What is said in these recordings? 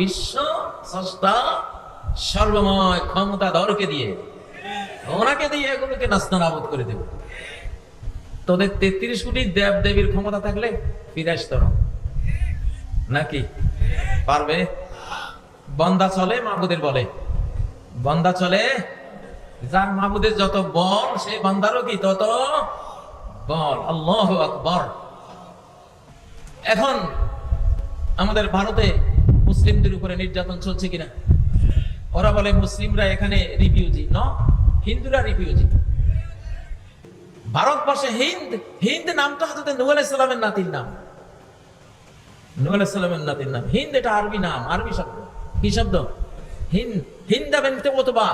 বিশ্ব সস্তা, সর্বময় ক্ষমতা দরকে দিয়ে, ওনাকে দিয়ে এগুলোকে নাস্তানাবুদ করে দেব। তোদের তেত্রিশ কোটি দেব দেবীর ক্ষমতা থাকলে ফিরে আসতে নাকি? পারবে? বন্দা চলে, মাহবুদের বলে। বন্দা চলে, যার মাহবুদের যত বল, সেই বান্দারও কি তত বল। আল্লাহ আকবর। এখন আমাদের ভারতে মুসলিমদের উপরে নির্যাতন চলছে কিনা? ওরা বলে, মুসলিমরা এখানে রিফিউজি ন? হিন্দুরা রিফিউজি ভারতবর্ষে হিন্দ হিন্দ নামটা হচ্ছে নূহ আলাইসালামের নাতির নাম। নাতির নাম। হিন্দ এটা আরবি নাম, আরবি শব্দ। কি শব্দ? হিন্দ, হিন্দা বেনতে মতবা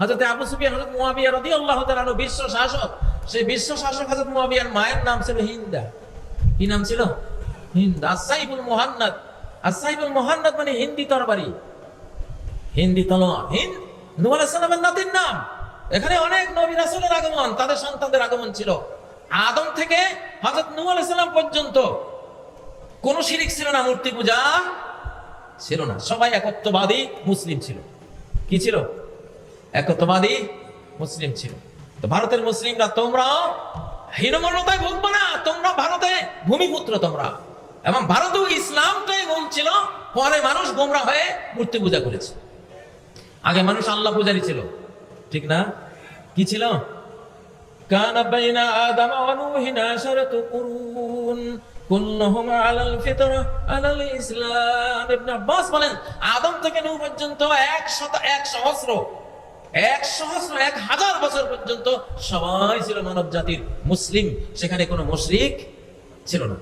হযরত আবু সুফিয়ান, হযরত মুয়াবিয়া বিশ্ব শাসক। সেই বিশ্ব শাসক হযরত মুয়াবিয়ার মায়ের নাম ছিল হিন্দা। কি নাম ছিল? হিন্দ। আসাইবুল মুহান্নাদ। আসাইবুল মুহান্নাদ মানে হিন্দি তরবারি। হিন্দি তলোয়ার। হিন্দ সালামের নাতির নাম। এখানে অনেক নবী রাসূলের আগমন, তাদের সন্তানদের আগমন ছিল। আদম থেকে হযরত নূহ আলাইহিস সালাম পর্যন্ত কোন শিরিক ছিল না, মূর্তি পূজা ছিল না। সবাই একত্ববাদী মুসলিম ছিল। কি ছিল? একত্ববাদী মুসলিম ছিল। তো ভারতের মুসলিমরা তোমরা হীনমন্যতায় ভুগবো না, তোমরা ভারতে ভূমিপুত্র তোমরা। এবং ভারতেও ইসলামটাই মূল ছিল। পরে মানুষ গোমরা হয়ে মূর্তি পূজা করেছে। আগে মানুষ আল্লাহ পূজারি ছিল। ঠিক না? কি ছিল? ইসলাম। বলেন, আদম থেকে পর্যন্ত 100 এক সহস্র এক সহস্র, এক হাজার বছর পর্যন্ত সবাই ছিল মানব জাতির মুসলিম। সেখানে কোনো মুশরিক ছিল না।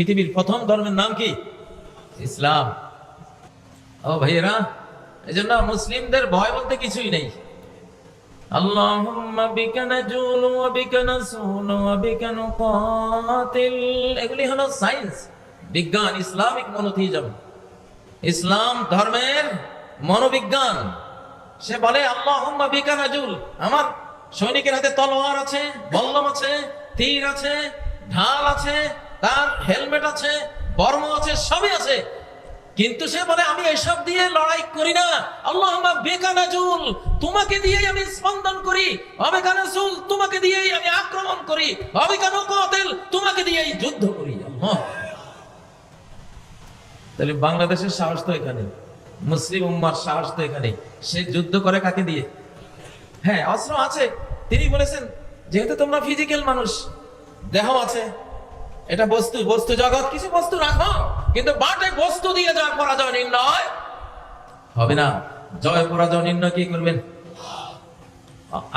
পৃথিবীর প্রথম ধর্মের নাম কি? ইসলাম। ও ভাইয়েরা এই জন্য মুসলিমদের ভয় বলতে কিছুই নেই। এগুলি সায়েন্স বিজ্ঞান, ইসলামিক ইসলাম ধর্মের মনোবিজ্ঞান। সে বলে নাজুল। আমার সৈনিকের হাতে তলোয়ার আছে, বল্লম আছে, তীর আছে, ঢাল আছে তার হেলমেট আছে, বর্ম আছে, সবই আছে। কিন্তু সে বলে, আমি এসব দিয়ে লড়াই করি না। আল্লাহ বেকানাজুল তোমাকে দিয়েই আমি স্পন্দন করি। অবেকানাজুল তোমাকে দিয়েই আমি আক্রমণ করি। অবেকানো কতেল, তোমাকে দিয়েই যুদ্ধ করি। তাহলে বাংলাদেশের সাহস তো এখানে। মুসলিম উম্মার সাহস তো এখানে। সে যুদ্ধ করে কাকে দিয়ে? হ্যাঁ অস্ত্র আছে। তিনি বলেছেন, যেহেতু তোমরা ফিজিক্যাল মানুষ, দেহ আছে এটা বস্তু বস্তু জগৎ, কিছু বস্তু রাখো। কিন্তু বাটে বস্তু দিয়ে জয় পরাজয় নির্ণয় হবে না। জয়, পরাজয় নির্ণয় কি করবেন?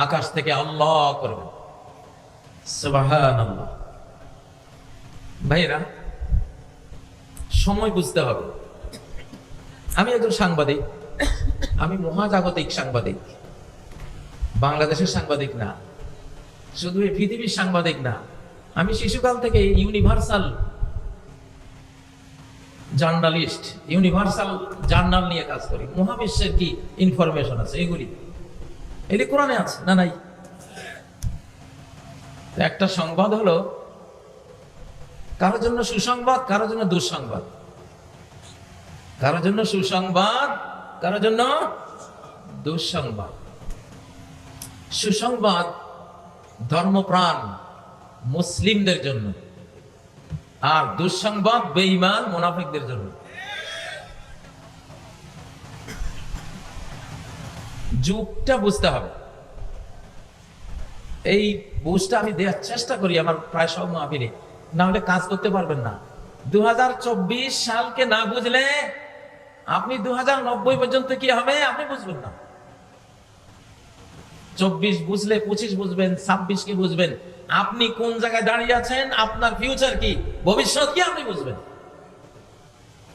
আকাশ থেকে আল্লাহ করবেন। ভাইরা সময় বুঝতে হবে। আমি একজন সাংবাদিক, আমি মহাজাগতিক সাংবাদিক। বাংলাদেশের সাংবাদিক না, শুধু এই পৃথিবীর সাংবাদিক না। আমি শিশুকাল থেকে ইউনিভার্সাল জার্নালিস্ট, ইউনিভার্সাল জার্নাল নিয়ে কাজ করি। মহাবিশ্বের কি ইনফরমেশন আছে এগুলি? এটি কোরআনে আছে, না নাই? একটা সংবাদ হলো, কারোর জন্য সুসংবাদ, কারোর জন্য দুঃসংবাদ। কারোর জন্য সুসংবাদ, কারোর জন্য দুঃসংবাদ। সুসংবাদ ধর্মপ্রাণ। মুসলিমদের জন্য। আর দুঃসংবাদ, বেঈমান, মুনাফিকদের জন্য। যুগটা বুঝতে হবে। এই বুঝটা আমি দেওয়ার চেষ্টা করি আমার প্রায় সব মাহফিলে। না হলে কাজ করতে পারবেন না। দু হাজার চব্বিশ সালকে না বুঝলে আপনি দু হাজার নব্বই পর্যন্ত কি হবে? আপনি বুঝবেন না। চব্বিশ বুঝলে পঁচিশ বুঝবেন, ছাব্বিশ কি বুঝবেন? আপনি কোন জায়গায় দাঁড়িয়ে আছেন? আপনার ফিউচার কি? ভবিষ্যৎ কি আপনি বুঝবেন?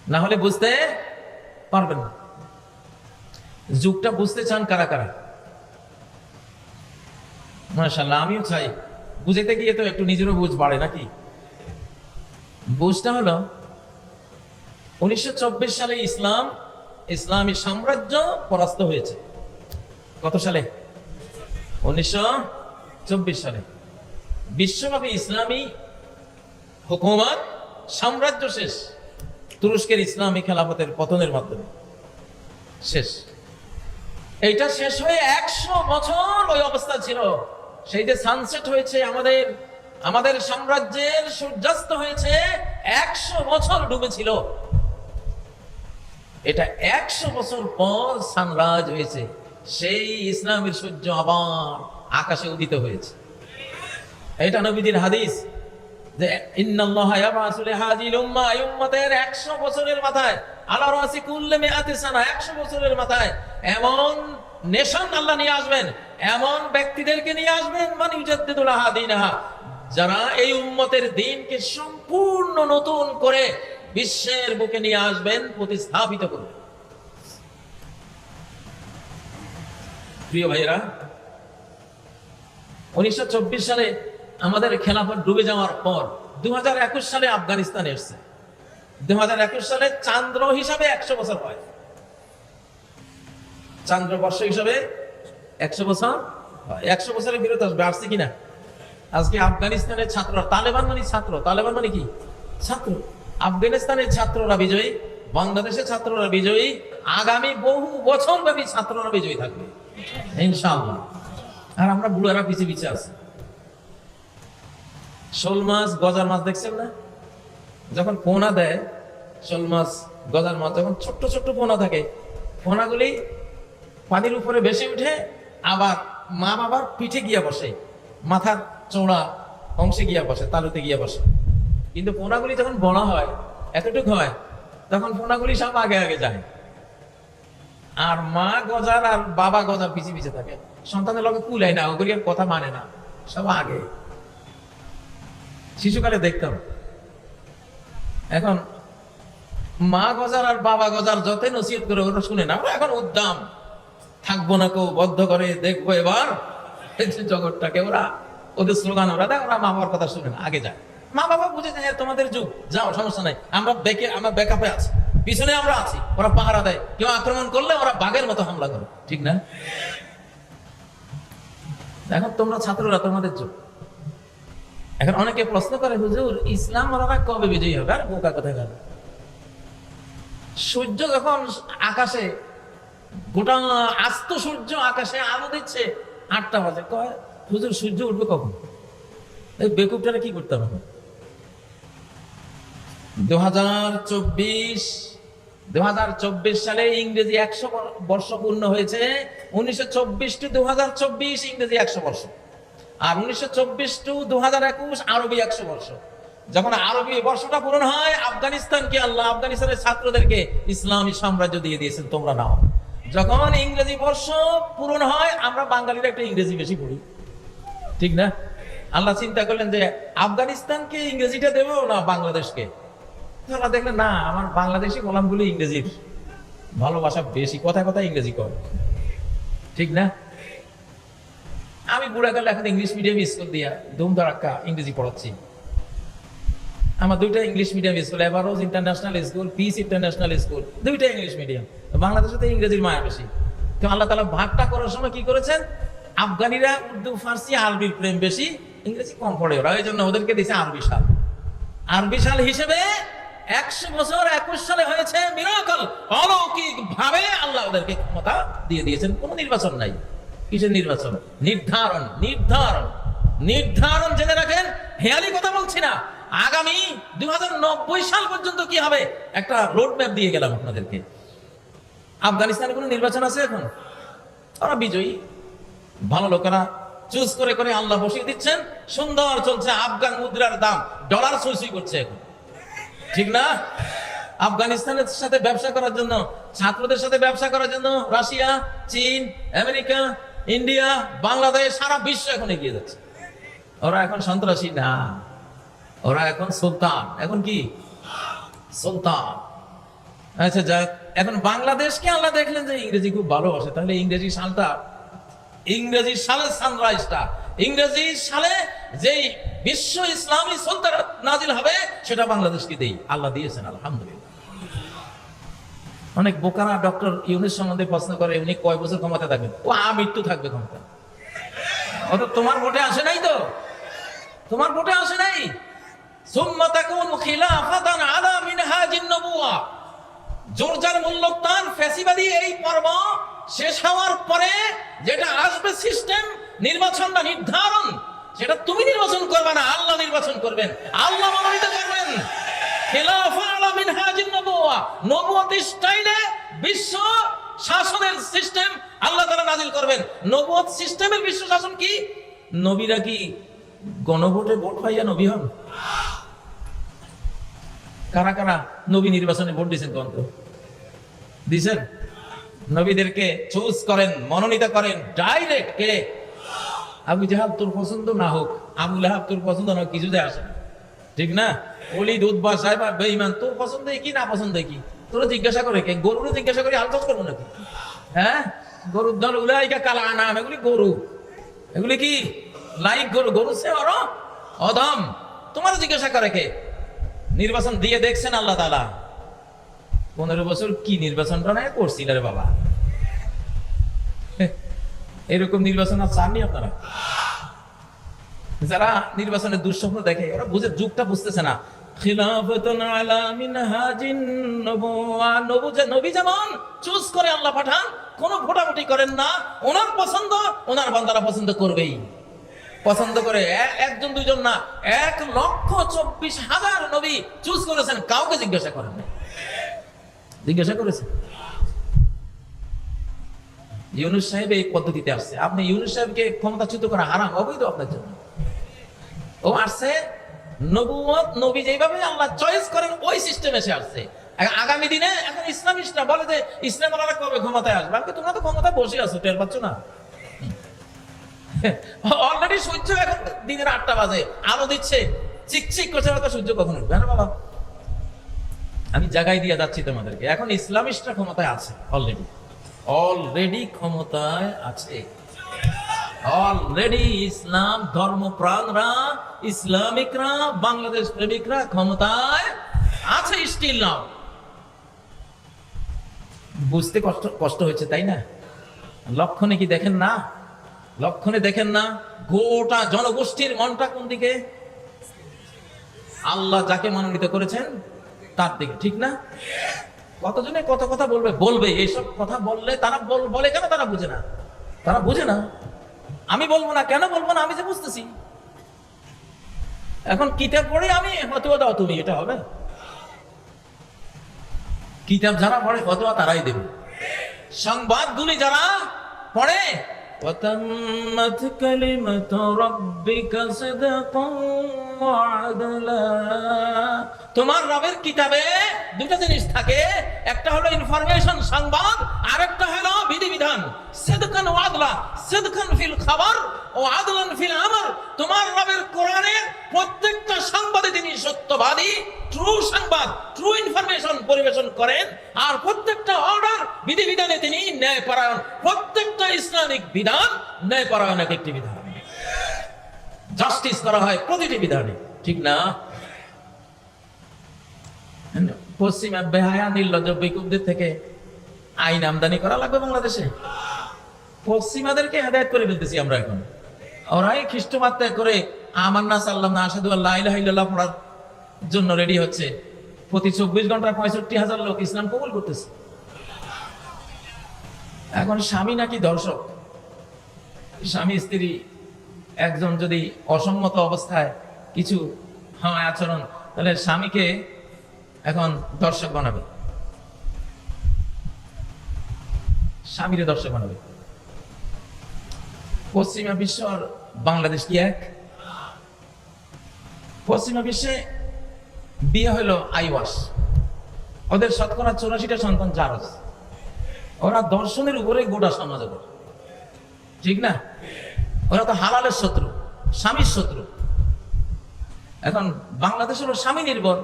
না হলে বুঝতে পারবেন না। যুগটা বুঝতে চান কারা কারা? মাশাল্লাহ আমিও চাই। বুঝতে গিয়ে তো একটু নিজেরও বুঝ বাড়ে নাকি? বুঝটা হলো, উনিশশো চব্বিশ সালে ইসলাম, ইসলামী সাম্রাজ্য পরাস্ত হয়েছে। কত সালে? উনিশশো সালে বিশ্বব্যাপী ইসলামী হুকুমত সাম্রাজ্য শেষ। তুরস্কের ইসলামী খেলাফতের পতনের মাধ্যমে শেষ। এইটা শেষ হয়ে একশো বছর ওই অবস্থা ছিল। সেই যে সানসেট হয়েছে, আমাদের আমাদের সাম্রাজ্যের সূর্যাস্ত হয়েছে, একশো বছর ডুবেছিল। এটা একশো বছর পর সানরাজ হয়েছে। সেই ইসলামের সূর্য আবার আকাশে উদিত হয়েছে। এটা নবীজির হাদিস 100 বছরের মাথায় 100 বছরের মাথায় এমন নেশন আল্লাহ নিয়ে আসবেন, এমন ব্যক্তিদেরকে নিয়ে আসবেন মানে যারা এই উম্মতের দিনকে সম্পূর্ণ নতুন করে বিশ্বের বুকে নিয়ে আসবেন, প্রতিস্থাপিত করবেন। প্রিয় ভাইরা উনিশশো সালে আমাদের খেলাফত ডুবে যাওয়ার পর দুহাজার একুশ সালে আফগানিস্তান এসছে। দু সালে চান্দ্র হিসাবে একশো বছর হয়। চান্দ্র বর্ষ হিসাবে একশো বছর একশো বছরের বিরত আসবে, আসছে কিনা? আজকে আফগানিস্তানের ছাত্ররা তালেবান মানে ছাত্র। তালেবান মানে কি? ছাত্র। আফগানিস্তানের ছাত্ররা বিজয়ী, বাংলাদেশের ছাত্ররা বিজয়ী, আগামী বহু বছর ব্যাপী ছাত্ররা বিজয়ী থাকবে। ইনশাআল্লাহ। আর আমরা বুড়ারা পিছিয়ে পিছিয়ে আছি। শোল মাছ, গজার মাছ দেখছেন না? যখন পোনা দেয়, শোল মাছ, গজার মাছ যখন ছোট্ট ছোট্ট পোনা থাকে। পোনাগুলি পানির উপরে ভেসে উঠে আবার মা বাবার পিঠে গিয়া বসে, মাথার চৌড়া অংশে গিয়া বসে, তালুতে গিয়া বসে। কিন্তু পোনাগুলি যখন বড় হয়, এতটুকু হয়, তখন পোনাগুলি সব আগে আগে যায়। আর মা গজার আর বাবা গজার পিছিয়ে পিছিয়ে থাকে। সন্তানের লগে কুলায় না, ওগুলি আর কথা মানে না, সব আগে। শিশুকালে দেখতাম। এখন মা গজার আর বাবা গজার যতই নসিহত করে ওরা শুনে না, ওরা এখন উদ্দাম। থাকব না কেউ, বদ্ধ করে দেখব এবার। জগৎটাকে ওরা, ওদের স্লোগান ওরা দেয় ওরা মা বাবার কথা শুনে না, আগে যায়। মা বাবা বুঝে যায় তোমাদের যুগ, যাও, সমস্যা নাই, আমরা বেকে, আমরা ব্যাকআপে আছি। পিছনে আমরা আছি, ওরা পাহারা দেয়। কেউ আক্রমণ করলে ওরা বাঘের মতো হামলা করে। ঠিক না? এখন তোমরা ছাত্ররা, তোমাদের যুগ এখন অনেকে প্রশ্ন করে, হুজুর, ইসলাম ওরা কবে বিজয়ী হবে? আর বোকা কোথায় গেল? সূর্য যখন আকাশে, গোটা আস্ত সূর্য আকাশে আলো দিচ্ছে, আটটা বাজে। কয়, হুজুর, সূর্য উঠবে কখন? এই বেকুবটারে কি করতে হবে? দু হাজার চব্বিশ দু সালে ইংরেজি একশো বর্ষ পূর্ণ হয়েছে, উনিশশো চব্বিশ টু দু ইংরেজি একশো বর্ষ। আর উনিশশো চব্বিশ টু দু আরবি একশো বর্ষ। যখন আরবি বর্ষটা পূরণ হয়, আফগানিস্তানকে আল্লাহ আফগানিস্তানের ছাত্রদেরকে ইসলামী সাম্রাজ্য দিয়ে দিয়েছেন, তোমরা নাও। যখন ইংরেজি বর্ষ পূরণ হয়, আমরা বাঙালিরা একটা ইংরেজি বেশি পড়ি। ঠিক না? আল্লাহ চিন্তা করলেন যে, আফগানিস্তানকে ইংরেজিটা দেবো না বাংলাদেশকে? তারা দেখলেন, না, আমার বাংলাদেশি গোলামগুলো ইংরেজির। ভালোবাসা বেশি কথা কথা ইংরেজি কর ঠিক না? আমি বুড়াকালে এখন ইংলিশ মিডিয়াম স্কুল দিয়া ধুম ধড়াক্কা ইংরেজি পড়াচ্ছি। আমার দুইটা English medium school এভারোজ international school peace international school দুইটা ইংলিশ মিডিয়াম। বাংলাদেশে তো ইংরেজির মায়া বেশি। তো আল্লাহ তালা ভাগটা করার সময় কি করেছেন? আফগানিরা উর্দু, ফার্সি আরবির প্রেম বেশি, ইংরেজি কম পড়ে ওরা। এই জন্য ওদেরকে দিয়েছে আরবি সাল। আরবি সাল হিসেবে একশো বছর একুশ সালে হয়েছে মিরাকল। অলৌকিক ভাবে আল্লাহ ওদেরকে ক্ষমতা দিয়ে দিয়েছেন। কোনো নির্বাচন নাই। কিসের নির্বাচন? নির্ধারণ নির্ধারণ। নির্ধারণ জেনে রাখেন। হেয়ালি কথা বলছি না। আগামী দু হাজার নব্বই সাল পর্যন্ত কি হবে? একটা রোড ম্যাপ দিয়ে গেলাম আপনাদেরকে। আফগানিস্তানে কোনো নির্বাচন আছে এখন? ওরা বিজয়ী। ভালো লোকেরা চুজ করে করে আল্লাহ বসিয়ে দিচ্ছেন। সুন্দর চলছে আফগান মুদ্রার দাম। ডলার সই করছে এখন। ঠিক না? আফগানিস্তানের সাথে ব্যবসা করার জন্য, ছাত্রদের সাথে ব্যবসা করার জন্য রাশিয়া, চীন, আমেরিকা, ইন্ডিয়া, বাংলাদেশ, সারা বিশ্ব এখন এগিয়ে যাচ্ছে। ওরা এখন সন্ত্রাসী, না। ওরা এখন সুলতান। এখন কি? সুলতান। আচ্ছা যাক এখন বাংলাদেশকে আল্লাহ দেখলেন যে ইংরেজি খুব ভালোবাসে, তাহলে ইংরেজি সালটা, ইংরেজি সালে সানরাইজটা ইংরেজি সালে যেই বিশ্ব ইসলামী সন্তান নাজিল হবে, সেটা বাংলাদেশকে দেই। আল্লাহ দিয়েছেন, আলহামদুলিল্লাহ। অনেক বোকারা ডক্টর ইউনিস সম্বন্ধে প্রশ্ন করে, উনি কয় বছর ক্ষমতা থাকবেন? ও হ্যাঁ, আমৃত্যু থাকবে ক্ষমতা। অত তোমার ভোটে আসে নাই তো? তোমার ভোটে আসে নাই? জোরজার মূল্যোত্থান ফ্যাসিবাদী এই পর্ব শেষ হওয়ার পরে যেটা আসবে সিস্টেম নির্বাচনটা নির্ধারণ সেটা তুমি নির্বাচন করবে না, আল্লাহ নির্বাচন করবেন। আল্লাহ মনোনীত করবেন। বিশ্ব শাসনের সিস্টেম আল্লাহ করবেন। সিস্টেমের বিশ্ব শাসন কি? নবীরা কি ভোট কারা কারা নবী নির্বাচনে ভোট দিয়েছেন কোন তো? দিছেন নবীদেরকে চুজ করেন, মনোনীত করেন ডাইরেক্ট কে আবু জাহাব তোর পছন্দ না হোক, আবু লাহাব তোর পছন্দ না কিছু যায় আসে। ঠিক না? অলিদ উদ্বা সাহেব আর বেঈমান, তোর পছন্দ কি, না পছন্দ কি? তোরা জিজ্ঞাসা করে কে? গরুরও জিজ্ঞাসা করে, আলোচনা করব নাকি? হ্যাঁ? গরুর দল উলাইকা কালা নাম এগুলি গরু। এগুলি কি? লাইক গরু গরু সে আরও অধম তোমার জিজ্ঞাসা করে কে? নির্বাচন দিয়ে দেখছেন আল্লাহ তালা পনেরো বছর কি নির্বাচনটা না করছিল রে বাবা? এরকম নির্বাচন আর চাননি আপনারা? যারা নির্বাচনের দুঃস্বপ্ন দেখে, ওরা বুঝে, যুগটা বুঝতেছে না। পছন্দ করবেই। পছন্দ করে একজন না। এক লক্ষ চব্বিশ হাজার নবী চুজ করেছেন, কাউকে জিজ্ঞাসা করেন জিজ্ঞাসা করেছেন? ইউনুস সাহেব এই পদ্ধতিতে আসছে। আপনি ইউনুস সাহেবকে ক্ষমতাচ্যুত করা হারাম, অবৈধ আপনার জন্য। ও আসছে নবুয়ত নবী যেভাবে আল্লাহ চয়েস করেন, ওই সিস্টেম এসে আসছে। আগামী দিনে এখন ইসলামিস্টরা বলে যে, ইসলাম আলাদা কবে ক্ষমতায় আসবে? আমি তোমরা তো ক্ষমতায় বসে আছো, টের পাচ্ছ না? অলরেডি সূর্য এখন দিনের আটটা বাজে, আলো দিচ্ছে চিকচিক করছে, হয়তো সূর্য কখন উঠবে? হ্যাঁ বাবা। আমি জায়গায় দিয়ে যাচ্ছি তোমাদেরকে। এখন ইসলামিস্টরা ক্ষমতায় আছে অলরেডি অলরেডি ক্ষমতায় আছে। অলরেডি ইসলাম ধর্মপ্রাণরা, ইসলামিকরা, বাংলাদেশ প্রেমিকরা ক্ষমতায় আছে স্টিল নাও বুঝতে কষ্ট কষ্ট হয়েছে, তাই না? লক্ষণে কি দেখেন না? লক্ষণে দেখেন না? গোটা জনগোষ্ঠীর মনটা কোন দিকে? আল্লাহ যাকে মনোনীত করেছেন, তার দিকে, ঠিক না? কতজনে কত কথা বলবে? বলবে। এইসব কথা বললে তারা বল- কেন তারা বুঝে না? তারা বুঝে না। আমি বলব না। কেন বলব না? আমি যে বুঝতেছি। এখন কিতাব পড়ে আমি ফতোয়া দাও তুমি, এটা হবে। কিতাব যারা পড়ে, ফতোয়া তারাই দেবে। সংবাদগুলি যারা পড়ে وتمت كلمة ربك صدقا وعدلا তোমার রবের কিতাবে দুটো জিনিস থাকে একটা হলো ইনফরমেশন সংবাদ আর একটা হলো বিধিবিধান সিদকান ও আদলা সিদকান ফিল খাবার ও আদলান ফিল আমর তোমার রবের কোরআনের প্রত্যেকটা সংবাদে তিনি সত্যবাদী ট্রু সংবাদ ট্রু ইনফরমেশন পরিবেশন করেন, আর প্রত্যেকটা অর্ডার বিধিবিধানে তিনি ন্যায় পরায়ণ প্রত্যেকটা ইসলামিক বিধান ন্যায় পরায়ণ এক একটি বিধান। জাস্টিস করা হয় প্রতিটি বিধানে, ঠিক না? পশ্চিমা বেহায়া, নির্লজ্জ বেকুবদের থেকে আইন আমদানি করা লাগবে বাংলাদেশে। পশ্চিমাদেরকে হেদায়ত করে ফেলতেছি আমরা এখন। ওরাই খ্রিস্টমাত্রা করে আমার না সাল্লাম না আসাদু আল্লাহ পড়ার জন্য রেডি হচ্ছে। প্রতি চব্বিশ ঘন্টায় পঁয়ষট্টি হাজার লোক ইসলাম কবুল করতেছে। এখন স্বামী নাকি দর্শক? স্বামী, স্ত্রী, একজন যদি অসম্মত অবস্থায় কিছু হয় আচরণ, তাহলে স্বামীকে এখন দর্শক বানাবে। স্বামীরে দর্শক বানাবে। পশ্চিমা বিশ্ব আর বাংলাদেশ কি এক? পশ্চিমা বিশ্বে বিয়ে হলো আইওয়াস। ওদের শতকরা চৌরাশিটা সন্তান জারজ ওরা দর্শনের উপরে গোটা সমাজ ঠিক না? ওরা তো হালালের শত্রু, স্বামীর শত্রু। এখন বাংলাদেশ হলো স্বামী নির্ভর,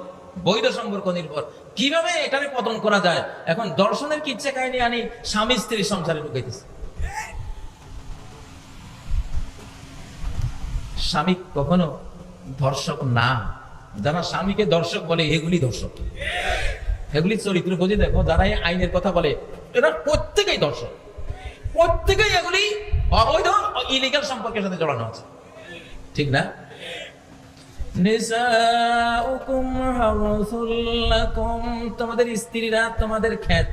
বৈধ সম্পর্ক নির্ভর। কীভাবে এটারে পতন করা যায়? এখন দর্শনের কি ইচ্ছে কাহিনী আনি, স্বামী স্ত্রী সংসারে ঢুকাইতেছে। স্বামী কখনো ধর্ষক না। যারা স্বামীকে দর্শক বলে, এগুলি দর্শক। এগুলি চরিত্র খুঁজে দেখো, যারা এই আইনের কথা বলে, এরা প্রত্যেকেই দর্শক। প্রত্যেকেই এগুলি অবৈধ ইলিগাল সম্পর্কের সাথে জড়ানো আছে। ঠিক না? তোমাদের স্ত্রীরা তোমাদের ক্ষেত।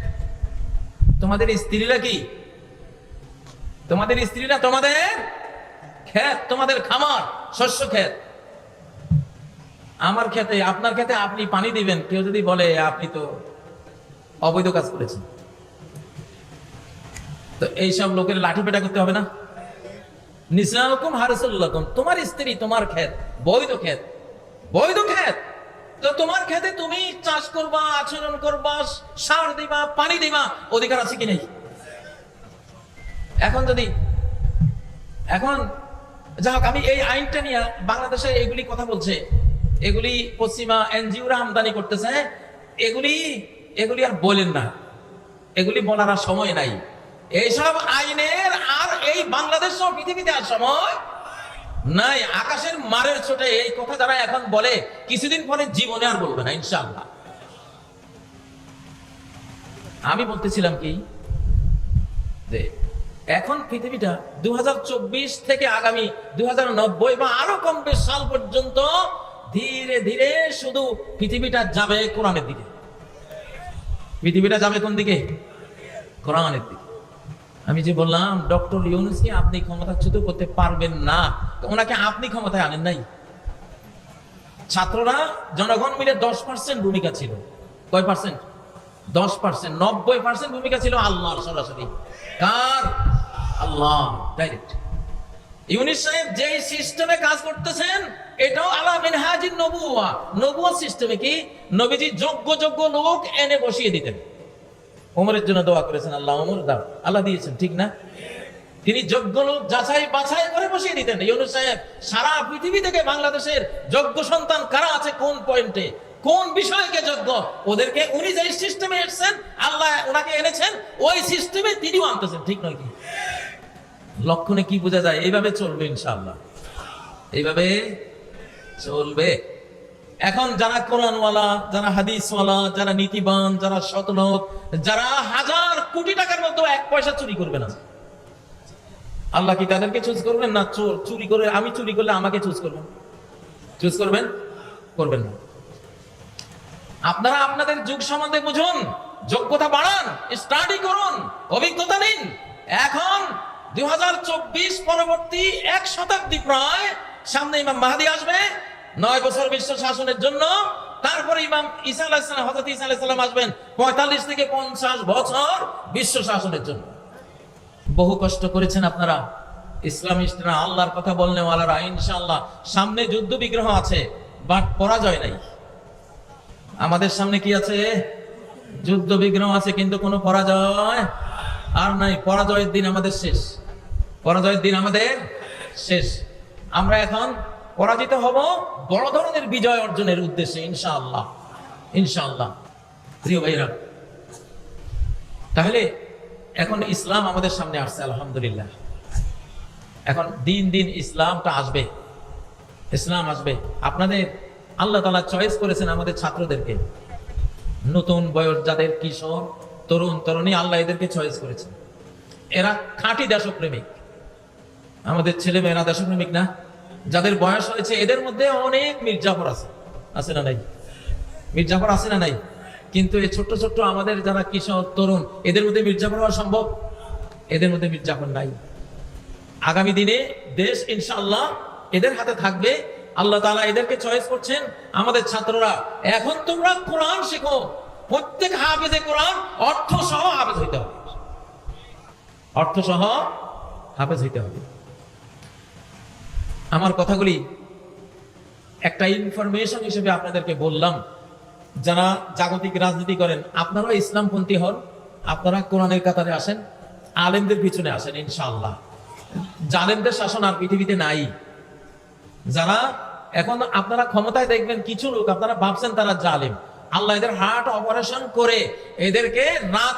তোমাদের স্ত্রীরা কি? তোমাদের স্ত্রীরা তোমাদের ক্ষেত, তোমাদের খামার, শস্য ক্ষেত। আমার ক্ষেতে, আপনার ক্ষেতে আপনি পানি দিবেন, কেউ যদি বলে আপনি তো অবৈধ কাজ করেছেন। তো এইসব লোকের লাঠি পেটা করতে হবে না। নিসাউকুম হারসুল্লাকুম তোমার স্ত্রী তোমার ক্ষেত, বৈধ ক্ষেত বৈধ ক্ষেত। তো তোমার ক্ষেতে তুমি চাষ করবা, আচরণ করবা, সার দিবা, পানি দিবা, অধিকার আছে কি নেই? এখন যদি, এখন যাই হোক আমি এই আইনটা নিয়ে বাংলাদেশে এগুলি কথা বলছে। এগুলি পশ্চিমা এনজিওরা আমদানি করতেছে এগুলি এগুলি আর বলেন না। এগুলি বলার আর সময় নাই। এইসব আইনের আর এই বাংলাদেশ পৃথিবীতে আর সময় নাই। আকাশের মারের ছোটে এই কথা যারা এখন বলে, কিছুদিন পরে জীবনে আর বলবে না, ইনশাআল্লাহ। আমি বলতেছিলাম কি? যে এখন পৃথিবীটা দু হাজার চব্বিশ থেকে আগামী দুহাজার নব্বই বা আরও কম বেশ সাল পর্যন্ত ধীরে ধীরে শুধু পৃথিবীটা যাবে কোরআনের দিকে। পৃথিবীটা যাবে কোন দিকে? কোরআনের দিকে। আমি যে বললাম, ডক্টর ইউনুসকে আপনি ক্ষমতাচ্যুত করতে পারবেন না। ওনাকে আপনি ক্ষমতায় আনেন নাই। ছাত্ররা, জনগণ মিলে দশ পার্সেন্ট ভূমিকা ছিল। কয় পার্সেন্ট দশ পার্সেন্ট নব্বই পার্সেন্ট ভূমিকা ছিল আল্লাহর সরাসরি। কার? ডাইরেক্ট ইউনিস সাহেব যে সিস্টেমে কাজ করতেছেন, এটাও নবুয়া নবুয়া সিস্টেমে কি? লোক এনে বসিয়ে দিতেন। জন্য দোয়া করেছেন, আল্লাহ আল্লাহ দিয়েছেন, ঠিক না? তিনি যোগ্য লোক যাচাই বাছাই করে বসিয়ে দিতেন। ইউনুস সাহেব, সারা পৃথিবী থেকে বাংলাদেশের যোগ্য সন্তান কারা আছে, কোন পয়েন্টে? কোন বিষয়কে যোগ্য? ওদেরকে উনি যে সিস্টেমে এসেছেন, আল্লাহ ওনাকে এনেছেন, ওই সিস্টেমে তিনিও আনতেছেন, ঠিক নয় কি? লক্ষণে কি বোঝা যায়? এইভাবে চলবে ইনশাআল্লাহ। এইভাবে চলবে। এখন যারা কোরআনওয়ালা, যারা হাদিসওয়ালা, যারা নীতিবান, যারা সতলোক, যারা হাজার কোটি টাকার মতো এক পয়সা চুরি করবে না। আল্লাহ কি তাদেরকে চুজ করবেন না চোর? চুরি করে আমি চুরি করলে আমাকে চুজ করবেন? চুজ করবেন? করবেন না। আপনারা আপনাদের যুগ সম্বন্ধে বুঝুন, যোগ্যতা বাড়ান স্টাডি করুন, অভিজ্ঞতা নিন। এখন দুই হাজার চব্বিশ পরবর্তী এক শতাব্দী প্রায় সামনে ইমাম মাহাদি আসবে। নয় বছর বিশ্ব শাসনের জন্য। তারপরে ইমাম ঈসা আলাহিসাম হজরত ঈসা আলাহিসাল্লাম আসবেন পঁয়তাল্লিশ থেকে পঞ্চাশ বছর বিশ্ব শাসনের জন্য। বহু কষ্ট করেছেন আপনারা। ইসলামিস্টরা আল্লাহর কথা বললে ওয়ালারা ইনশাআল্লাহ। সামনে যুদ্ধ বিগ্রহ আছে, বাট পরাজয় নাই। আমাদের সামনে কি আছে? যুদ্ধ বিগ্রহ আছে, কিন্তু কোনো পরাজয় আর নাই। পরাজয়ের দিন আমাদের শেষ। পরাজয়ের দিন আমাদের শেষ। আমরা এখন পরাজিত হব বড় ধরনের বিজয় অর্জনের উদ্দেশ্যে, ইনশাআল্লাহ। ইনশাআল্লাহ। প্রিয় ভাইরা তাহলে এখন ইসলাম আমাদের সামনে আসছে, আলহামদুলিল্লাহ। এখন দিন দিন ইসলামটা আসবে, ইসলাম আসবে। আপনাদের আল্লাহ তালা চয়েস করেছেন আমাদের ছাত্রদেরকে। নতুন বয়স যাদের কিশোর, তরুণ, তরুণী, আল্লাহ এদেরকে চয়েস করেছেন। এরা খাঁটি দেশপ্রেমিক। আমাদের ছেলে মেয়েরা দেশপ্রেমিক না? যাদের বয়স হয়েছে, এদের মধ্যে অনেক মির্জাফর আছে। আছে না নাই? মির্জাফর আছে না নাই? কিন্তু এই ছোট্ট ছোট্ট আমাদের যারা কিশোর তরুণ, এদের মধ্যে মির্জাফর হওয়া সম্ভব? এদের মধ্যে মির্জাফর নাই। আগামী দিনে দেশ ইনশাল্লাহ এদের হাতে থাকবে। আল্লাহ তাআলা এদেরকে চয়েস করছেন। আমাদের ছাত্ররা, এখন তোমরা কোরআন শেখো। প্রত্যেক হাফেজে কোরআন অর্থ সহ হাফেজ হইতে হবে। অর্থ সহ হাফেজ হইতে হবে। আমার কথাগুলি একটা ইনফরমেশন হিসেবে আপনাদেরকে বললাম। যারা জাগতিক রাজনীতি করেন আপনারাও ইসলামপন্থী হন, আপনারা কোরআনের কাতারে আসেন, আলেমদের পিছনে আসেন, ইনশাআল্লাহ। জালেমদের শাসন আর পৃথিবীতে নাই। যারা এখন আপনারা ক্ষমতায় দেখবেন, কিছু লোক আপনারা ভাবছেন তারা জালেম। আল্লাহ এদের হার্ট অপারেশন করে, এদেরকে রাত